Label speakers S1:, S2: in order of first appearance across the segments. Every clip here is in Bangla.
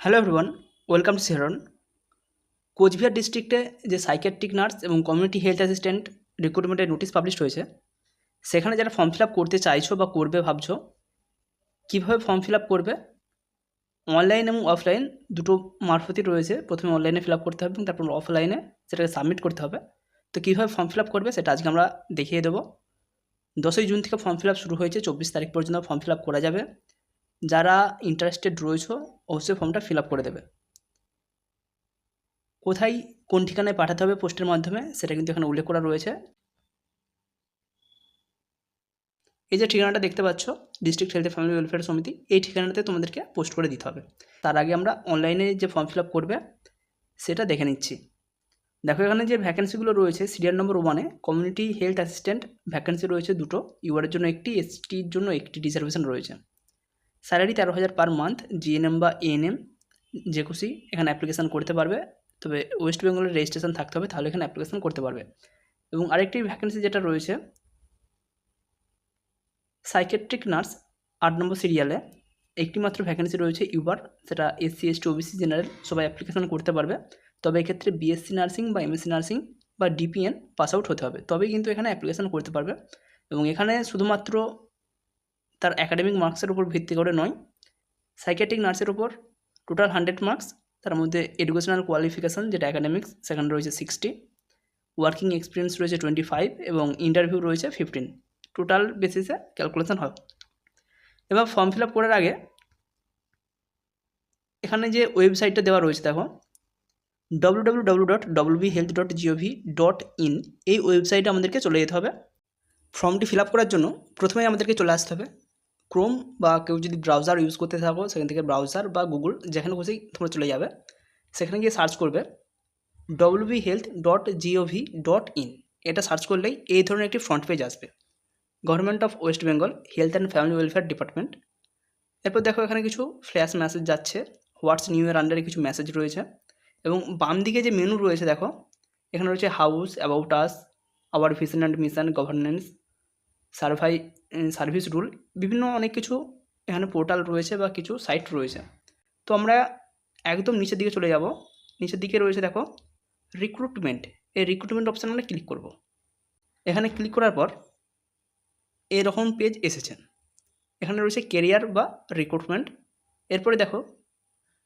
S1: হ্যালো এভরিওয়ান ওয়েলকাম টু সেরন কোচবিহার ডিস্ট্রিক্টে যে সাইকেট্রিক নার্স এবং কমিউনিটি হেলথ অ্যাসিস্ট্যান্ট রিক্রুটমেন্টের নোটিশ পাবলিশ হয়েছে, সেখানে যারা ফর্ম ফিল করতে চাইছো বা করবে ভাবছ, কীভাবে ফর্ম ফিল করবে? অনলাইন এবং অফলাইন দুটো মারফতই রয়েছে। প্রথমে অনলাইনে ফিল করতে হবে এবং তারপর অফলাইনে সেটাকে সাবমিট করতে হবে। তো কীভাবে ফর্ম ফিল করবে সেটা আজকে আমরা দেখিয়ে দেবো। দশই জুন থেকে ফর্ম ফিল শুরু হয়েছে, চব্বিশ তারিখ পর্যন্ত ফর্ম ফিল করা যাবে। যারা ইন্টারেস্টেড রয়েছে, অবশ্যই ফর্মটা ফিল করে দেবে। কোথায়, কোন ঠিকানায় পাঠাতে হবে পোস্টের মাধ্যমে, সেটা কিন্তু এখানে উল্লেখ করা রয়েছে। এই যে ঠিকানাটা দেখতে পাচ্ছ ডিস্ট্রিক্ট হেলথ ফ্যামিলি ওয়েলফেয়ার সমিতি এই ঠিকানাতে তোমাদেরকে পোস্ট করে দিতে হবে। তার আগে আমরা অনলাইনে যে ফর্ম ফিল করবে, সেটা দেখে নিচ্ছি। দেখো এখানে যে ভ্যাকেন্সিগুলো রয়েছে সিরিয়াল নম্বর ওয়ানে কমিউনিটি হেলথ অ্যাসিস্ট্যান্ট ভ্যাকেন্সি রয়েছে দুটো। ইউআরের জন্য একটি এসটির জন্য একটি রিজার্ভেশন রয়েছে। স্যালারি তেরো হাজার পার মান্থ জিএনএম বা এএনএম যে খুশি এখানে অ্যাপ্লিকেশান করতে পারবে। তবে ওয়েস্ট বেঙ্গলের রেজিস্ট্রেশন থাকতে হবে, তাহলে এখানে অ্যাপ্লিকেশান করতে পারবে। এবং আরেকটি ভ্যাকেন্সি যেটা রয়েছে সাইকেট্রিক নার্স আট নম্বর সিরিয়ালে একটি মাত্র ভ্যাকেন্সি রয়েছে ইউবার সেটা এসসি এসটি ওবিসি জেনারেল সবাই অ্যাপ্লিকেশান করতে পারবে। তবে এক্ষেত্রে বিএসসি নার্সিং বা এমএসসি নার্সিং বা ডিপিএন পাস আউট হতে হবে। তবেই কিন্তু এখানে অ্যাপ্লিকেশান করতে পারবে। এবং এখানে শুধুমাত্র তার একাডেমিক মার্কসের উপর ভিত্তি করে নয়। সাইকেট্রিক নার্সের উপর টোটাল হান্ড্রেড মার্কস তার মধ্যে এডুকেশনাল কোয়ালিফিকেশান যেটা অ্যাকাডেমিক্স সেখানে রয়েছে সিক্সটি ওয়ার্কিং এক্সপিরিয়েন্স রয়েছে টোয়েন্টি ফাইভ এবং ইন্টারভিউ রয়েছে ফিফটিন টোটাল বেসিসে ক্যালকুলেশন হয়। এবার ফর্ম ফিল আপ করার আগে এখানে যে ওয়েবসাইটটা দেওয়া রয়েছে দেখো W W W dot W B health dot GOV dot in এই ওয়েবসাইটে আমাদেরকে চলে যেতে হবে। ফর্মটি ফিল আপ করার জন্য প্রথমেই আমাদেরকে চলে আসতে হবে। ক্রোম বা কেউ যদি ব্রাউজার ইউজ করতে থাকো, সেখান থেকে ব্রাউজার বা গুগল যেখানে খুশি তোমরা চলে যাবে। সেখানে গিয়ে সার্চ করবে WB health dot GOV dot in এটা সার্চ করলেই এই ধরনের একটি ফ্রন্ট পেজ আসবে। Government of West Bengal health and family welfare department এরপর দেখো এখানে কিছু ফ্ল্যাশ মেসেজ যাচ্ছে। হোয়াটস নিউ ইয়ার আন্ডারে কিছু মেসেজ রয়েছে। এবং বাম দিকে যে মেনু রয়েছে দেখো, এখানে রয়েছে house about us our vision and mission governance সার্ভাই service rule বিভিন্ন অনেক কিছু এখানে পোর্টাল রয়েছে বা কিছু সাইট রয়েছে। তো আমরা একদম নিচের দিকে চলে যাব। নিচের দিকে রয়েছে দেখো রিক্রুটমেন্ট এই রিক্রুটমেন্ট অপশান আমরা ক্লিক করব। এখানে ক্লিক করার পর এরকম পেজ এসেছে। এখানে রয়েছে কেরিয়ার বা রিক্রুটমেন্ট এরপরে দেখো,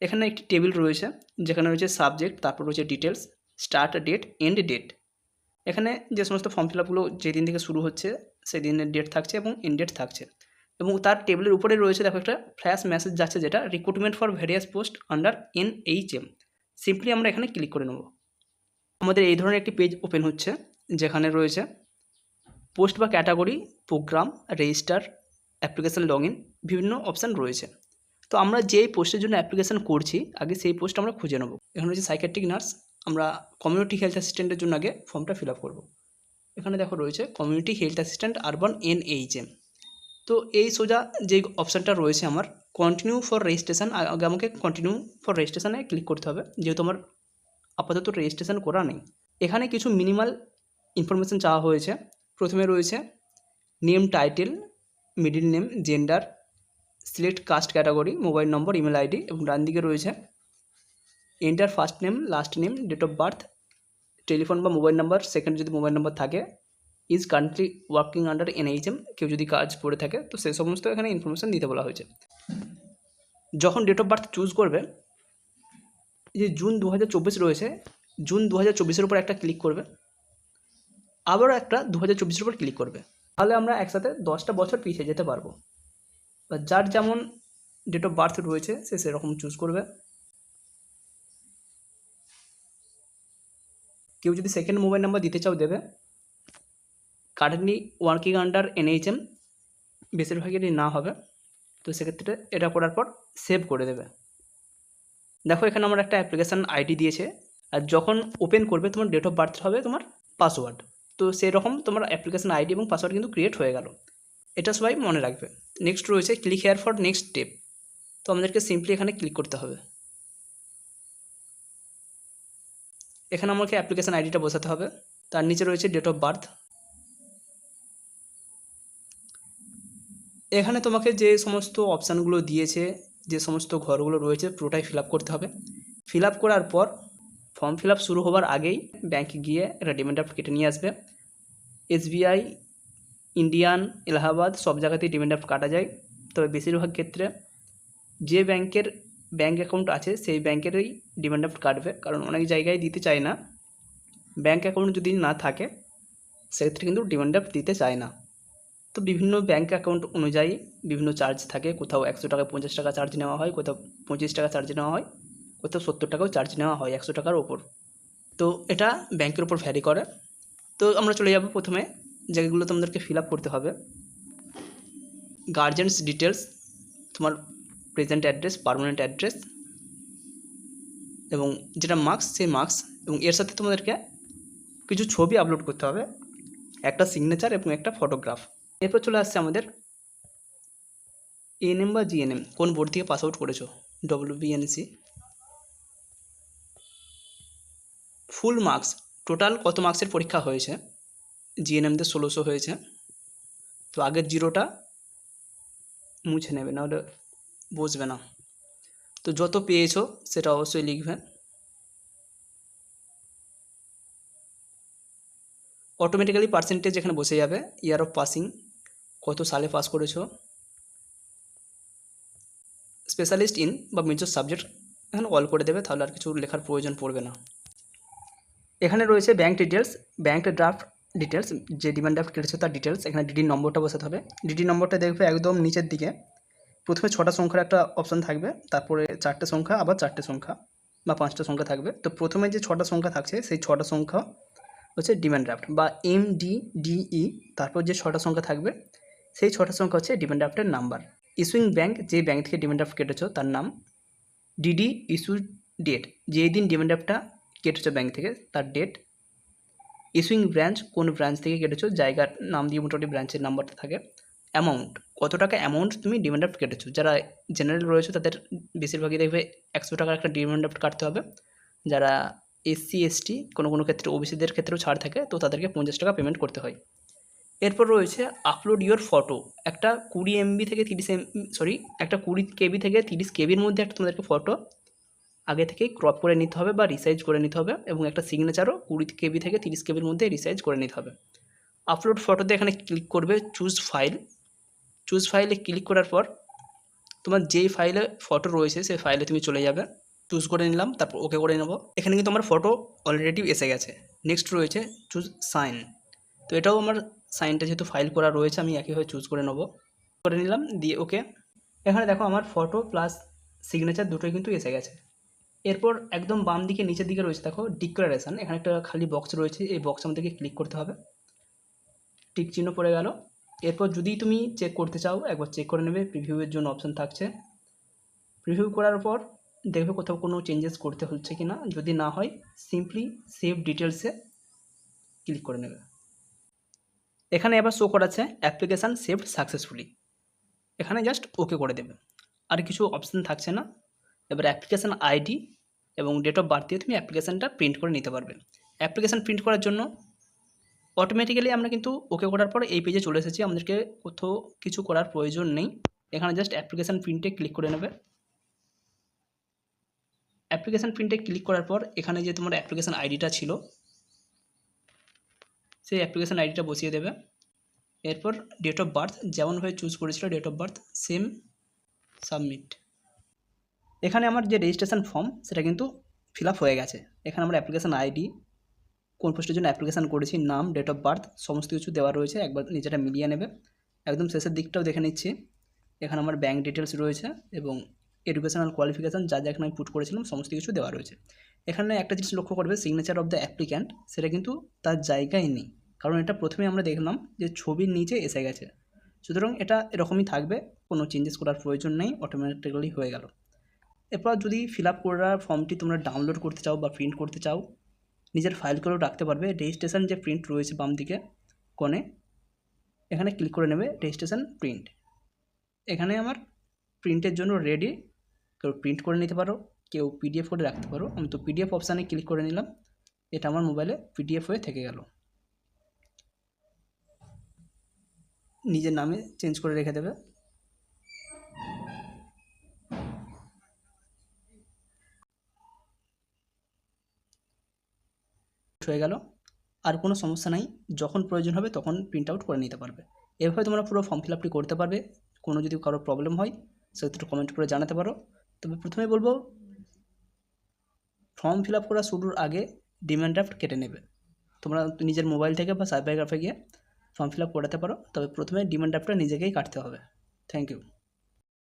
S1: এখানে একটি টেবিল রয়েছে, যেখানে রয়েছে সাবজেক্ট তারপর রয়েছে details start date end date এখানে যে সমস্ত ফর্ম ফিল আপগুলো যেদিন থেকে শুরু হচ্ছে সেই দিনের ডেট থাকছে এবং এন্ড ডেট থাকছে। এবং তার টেবিলের উপরে রয়েছে দেখো একটা ফ্ল্যাশ মেসেজ যাচ্ছে যেটা recruitment for various post under N H M simply আমরা এখানে ক্লিক করে নেব। আমাদের এই ধরনের একটি পেজ ওপেন হচ্ছে, যেখানে রয়েছে পোস্ট বা category programme register application log in বিভিন্ন অপশান রয়েছে। তো আমরা যেই পোস্টের জন্য অ্যাপ্লিকেশান করছি, আগে সেই পোস্ট আমরা খুঁজে নেব। এখানে রয়েছে সাইকেট্রিক নার্স আমরা কমিউনিটি হেলথ অ্যাসিস্ট্যান্টের জন্য আগে ফর্মটা ফিল আপ করব। এখানে দেখো রয়েছে community health assistant urban N H তো এই সোজা যে অপশানটা রয়েছে আমার কন্টিনিউ ফর রেজিস্ট্রেশন আগে আমাকে কন্টিনিউ ফর রেজিস্ট্রেশনে ক্লিক করতে হবে, যেহেতু আমার আপাতত রেজিস্ট্রেশন করা নেই। এখানে কিছু মিনিমাল ইনফরমেশান চাওয়া হয়েছে। প্রথমে রয়েছে name title middle name gender select caste category mobile number email ID এবং ডান দিকে রয়েছে enter first name last name date of birth telephone বা মোবাইল নাম্বার সেকেন্ড যদি মোবাইল নাম্বার থাকে is country working under NHM কেউ যদি কাজ করে থাকে, তো সে সমস্ত এখানে ইনফরমেশান দিতে বলা হয়েছে। যখন ডেট অফ বার্থ চুজ করবে যে জুন দু হাজার চব্বিশ রয়েছে জুন দু হাজার উপর একটা ক্লিক করবে, আবারও একটা দু হাজার চব্বিশের উপর ক্লিক করবে। তাহলে আমরা একসাথে দশটা বছর পিছিয়ে যেতে পারব। বা যার যেমন ডেট অফ বার্থ রয়েছে, সে সেরকম চুজ করবে। কেউ যদি সেকেন্ড মোবাইল নাম্বার দিতে চাও দেবে। কারেন্টলি ওয়ার্কিং আন্ডার এনএইচএম বেশিরভাগেরই না হবে, তো সেক্ষেত্রে এটা করার পর সেভ করে দেবে। দেখো, এখানে আমার একটা অ্যাপ্লিকেশান আইডি দিয়েছে, আর যখন ওপেন করবে, তোমার ডেট অফ বার্থ হবে তোমার পাসওয়ার্ড তো সেই রকম তোমার অ্যাপ্লিকেশান আইডি এবং পাসওয়ার্ড কিন্তু ক্রিয়েট হয়ে গেল। এটা সবাই মনে রাখবে। নেক্সট রয়েছে click here for next step তো আমাদেরকে সিম্পলি এখানে ক্লিক করতে হবে। এখানে আমাকে অ্যাপ্লিকেশান আইডিটা বসাতে হবে। তার নিচে রয়েছে ডেট অফ বার্থ এখানে তোমাকে যে সমস্ত অপশানগুলো দিয়েছে, যে সমস্ত ঘরগুলো রয়েছে, পুরোটাই ফিল করতে হবে। ফিল করার পর ফর্ম ফিল শুরু হওয়ার আগেই ব্যাংকে গিয়ে একটা ডিমান্ড ড্রাফট কেটে নিয়ে আসবে। এসবিআই ইন্ডিয়ান এলাহাবাদ সব জায়গাতেই ডিমান্ড ড্রাফট কাটা যায়। তবে বেশিরভাগ ক্ষেত্রে যে ব্যাংকের ব্যাংক অ্যাকাউন্ট আছে, সেই ব্যাংকেরই ডিমান্ড ড্রাফট কাটবে। কারণ অনেক জায়গায় দিতে চায় না। ব্যাঙ্ক অ্যাকাউন্ট যদি না থাকে, সেক্ষেত্রে কিন্তু ডিমান্ড ড্রাফট দিতে চায় না। তো বিভিন্ন ব্যাঙ্ক অ্যাকাউন্ট অনুযায়ী বিভিন্ন চার্জ থাকে। কোথাও একশো টাকা, পঞ্চাশ টাকা চার্জ নেওয়া হয়, কোথাও পঁচিশ টাকা চার্জ নেওয়া হয়, কোথাও সত্তর টাকাও চার্জ নেওয়া হয় একশো টাকার ওপর। তো এটা ব্যাংকের ওপর ভ্যারি করে। তো আমরা চলে যাব প্রথমে, যেগুলো তোমাদেরকে ফিল আপ করতে হবে। গার্জেন্স ডিটেলস তোমার প্রেজেন্ট অ্যাড্রেস পারমানেন্ট অ্যাড্রেস এবং যেটা মার্কস সেই মার্কস এবং এর সাথে তোমাদেরকে কিছু ছবি আপলোড করতে হবে, একটা সিগনেচার এবং একটা ফটোগ্রাফ এরপর চলে আসছে আমাদের এএনএম বা জিএনএম কোন বোর্ড থেকে পাস আউট করেছ? W BNC full marks total কত মার্কসের পরীক্ষা হয়েছে? জিএনএমতে ষোলোশো হয়েছে। তো আগের জিরোটা মুছে নেবে, নাহলে বসবে না। তো যত পেয়েছ সেটা অবশ্যই লিখবে। অটোমেটিক্যালি পার্সেন্টেজ এখানে বসে যাবে। ইয়ার অফ পাসিং কত সালে পাস করেছ। স্পেশালিস্ট ইন বা মেজর সাবজেক্ট এখানে অল করে দেবে, তাহলে আর কিছু লেখার প্রয়োজন পড়বে না। এখানে রয়েছে bank details bank draft details যে ডিমান্ড ড্রাফট কেটেছে তার ডিটেলস এখানে ডিডি নম্বরটা বসাতে হবে। ডিডি নম্বরটা দেখবে একদম নিচের দিকে। প্রথমে ছটা সংখ্যার একটা অপশান থাকবে, তারপরে চারটে সংখ্যা, আবার চারটে সংখ্যা বা পাঁচটা সংখ্যা থাকবে। তো প্রথমে যে ছটা সংখ্যা থাকছে, সেই ছটা সংখ্যা হচ্ছে ডিমান্ড ড্রাফট বা এম ডি ডিই তারপর যে ছটা সংখ্যা থাকবে, সেই ছটা সংখ্যা হচ্ছে ডিম্যান্ড ড্রাফটের নাম্বার ইস্যুইং ব্যাংক যে ব্যাংক থেকে ডিমান্ড ড্রাফট কেটেছো, তার নাম ডিডি ইস্যু ডেট যেই দিন ডিমান্ড ড্রাফটটা কেটেছো ব্যাংক থেকে, তার ডেট ইস্যুইং ব্রাঞ্চ কোন ব্রাঞ্চ থেকে কেটেছো, জায়গার নাম দিয়ে মোটামুটি ব্রাঞ্চের নাম্বারটা থাকে। অ্যামাউন্ট কত টাকা অ্যামাউন্ট তুমি ডিমান্ড ড্রাফট কেটেছো? যারা জেনারেল রয়েছে তাদের বেশিরভাগই দেখবে একশো টাকার একটা ডিমান্ড ড্রাফট কাটতে হবে। যারা এসসি এসটি কোনো কোনো ক্ষেত্রে ওবিসিদের ক্ষেত্রেও ছাড় থাকে, তো তাদেরকে পঞ্চাশ টাকা পেমেন্ট করতে হয়। এরপর রয়েছে আপলোড ইওর ফটো একটা কুড়ি এমবি থেকে তিরিশ এম সরি একটা কুড়ি কেবি থেকে তিরিশ কেবির মধ্যে একটা তোমাদেরকে ফটো আগে থেকেই ক্রপ করে নিতে হবে বা রিসাইজ করে নিতে হবে এবং একটা সিগনেচারও কুড়ি কেবি থেকে তিরিশ কেবির মধ্যে রিসাইজ করে নিতে হবে। আপলোড ফটোতে এখানে ক্লিক করবে চুজ ফাইল চুজ ফাইলে ক্লিক করার পর তোমার যেই ফাইলে ফটো রয়েছে, সেই ফাইলে তুমি চলে যাবে। চুজ করে নিলাম, তারপর ওকে করে নেব। এখানে কিন্তু আমার ফটো অলরেডি এসে গেছে। নেক্সট রয়েছে চুজ সাইন তো এটাও আমার সাইনটা যেহেতু ফাইল করা রয়েছে, আমি একইভাবে চুজ করে নেব। করে নিলাম, দিয়ে ওকে এখানে দেখো আমার ফটো প্লাস সিগনেচার দুটোই কিন্তু এসে গেছে। এরপর একদম বাম দিকে, নিচের দিকে রয়েছে, দেখো ডিক্লারেশান এখানে একটা খালি বক্স রয়েছে, এই বক্স আমাদেরকে ক্লিক করতে হবে। টিক চিহ্ন পড়ে গেল। এরপর যদি তুমি চেক করতে চাও, একবার চেক করে নেবে প্রিভিউয়ের জন্য অপশান থাকছে। প্রিভিউ করার পর দেখবে কোথাও কোনো চেঞ্জেস করতে হচ্ছে কি না যদি না হয় সিম্পলি সেভ ডিটেলসে ক্লিক করে নেবে। এখানে এবার শো করাচ্ছে অ্যাপ্লিকেশান সেভড সাকসেসফুলি এখানে জাস্ট ওকে করে দেবে। আর কিছু অপশান থাকছে না। এবার অ্যাপ্লিকেশান আইডি এবং ডেট অফ বার্থ দিয়ে তুমি অ্যাপ্লিকেশানটা প্রিন্ট করে নিতে পারবে। অ্যাপ্লিকেশান প্রিন্ট করার জন্য অটোমেটিক্যালি আমরা কিন্তু ওকে করার পর এই পেজে চলে এসেছি। আমাদেরকে কোথাও কিছু করার প্রয়োজন নেই। এখানে জাস্ট অ্যাপ্লিকেশান প্রিন্টে ক্লিক করে নেবে। অ্যাপ্লিকেশান প্রিন্টে ক্লিক করার পর এখানে যে তোমার অ্যাপ্লিকেশান আইডিটা ছিল, সেই অ্যাপ্লিকেশান আইডিটা বসিয়ে দেবে। এরপর ডেট অফ বার্থ যেমনভাবে চুজ করেছিল date of birth same submit এখানে আমার যে রেজিস্ট্রেশন ফর্ম সেটা কিন্তু ফিল হয়ে গেছে। এখানে আমার অ্যাপ্লিকেশান আইডি কোন পোস্টের জন্য অ্যাপ্লিকেশান করেছি, নাম ডেট অফ বার্থ সমস্ত কিছু দেওয়া রয়েছে। একবার নিজেটা মিলিয়ে নেবে। একদম শেষের দিকটাও দেখে নিচ্ছি। এখানে আমার ব্যাঙ্ক ডিটেলস রয়েছে এবং এডুকেশনাল কোয়ালিফিকেশান যা যা এখানে আমি পুট করেছিলাম, সমস্ত কিছু দেওয়া রয়েছে। এখানে একটা জিনিস লক্ষ্য করবে সিগনেচার অফ দ্য অ্যাপ্লিক্যান্ট সেটা কিন্তু তার জায়গায় নেই। কারণ এটা প্রথমে আমরা দেখলাম যে ছবির নিচে এসে গেছে। সুতরাং এটা এরকমই থাকবে, কোনো চেঞ্জেস করার প্রয়োজন নেই অটোমেটিক্যালি হয়ে গেল। এরপর যদি ফিল আপ করার ফর্মটি তোমরা ডাউনলোড করতে চাও বা প্রিন্ট করতে চাও নিজের ফাইল করেও রাখতে পারবে। রেজিস্ট্রেশন যে প্রিন্ট রয়েছে বাম দিকে কোণে, এখানে ক্লিক করে নেবে রেজিস্ট্রেশন প্রিন্ট এখানে আমার প্রিন্টের জন্য রেডি কেউ প্রিন্ট করে নিতে পারো, কেউ পিডিএফ করে রাখতে পারো। আমি তো পিডিএফ অপশানে ক্লিক করে নিলাম। এটা আমার মোবাইলে পিডিএফ হয়ে থেকে গেল। নিজের নামে চেঞ্জ করে রেখে দেবে। হয়ে গেল। আর কোনো সমস্যা নাই, যখন প্রয়োজন হবে তখন প্রিন্ট আউট করে নিতে পারবে। এভাবে তোমরা পুরো ফর্ম ফিল আপটি করতে পারবে। কোনো যদি কারও প্রবলেম হয়, সেক্ষেত্রে কমেন্ট করে জানাতে পারো। তবে প্রথমে বলব ফর্ম ফিল আপ করা শুরুর আগে ডিমান্ড ড্রাফট কেটে নেবে। তোমরা নিজের মোবাইল থেকে বা সাইবারগ্রাফে গিয়ে ফর্ম ফিল আপ করাতে পারো। তবে প্রথমে ডিমান্ড ড্রাফটটা নিজেকেই কাটতে হবে। Thank you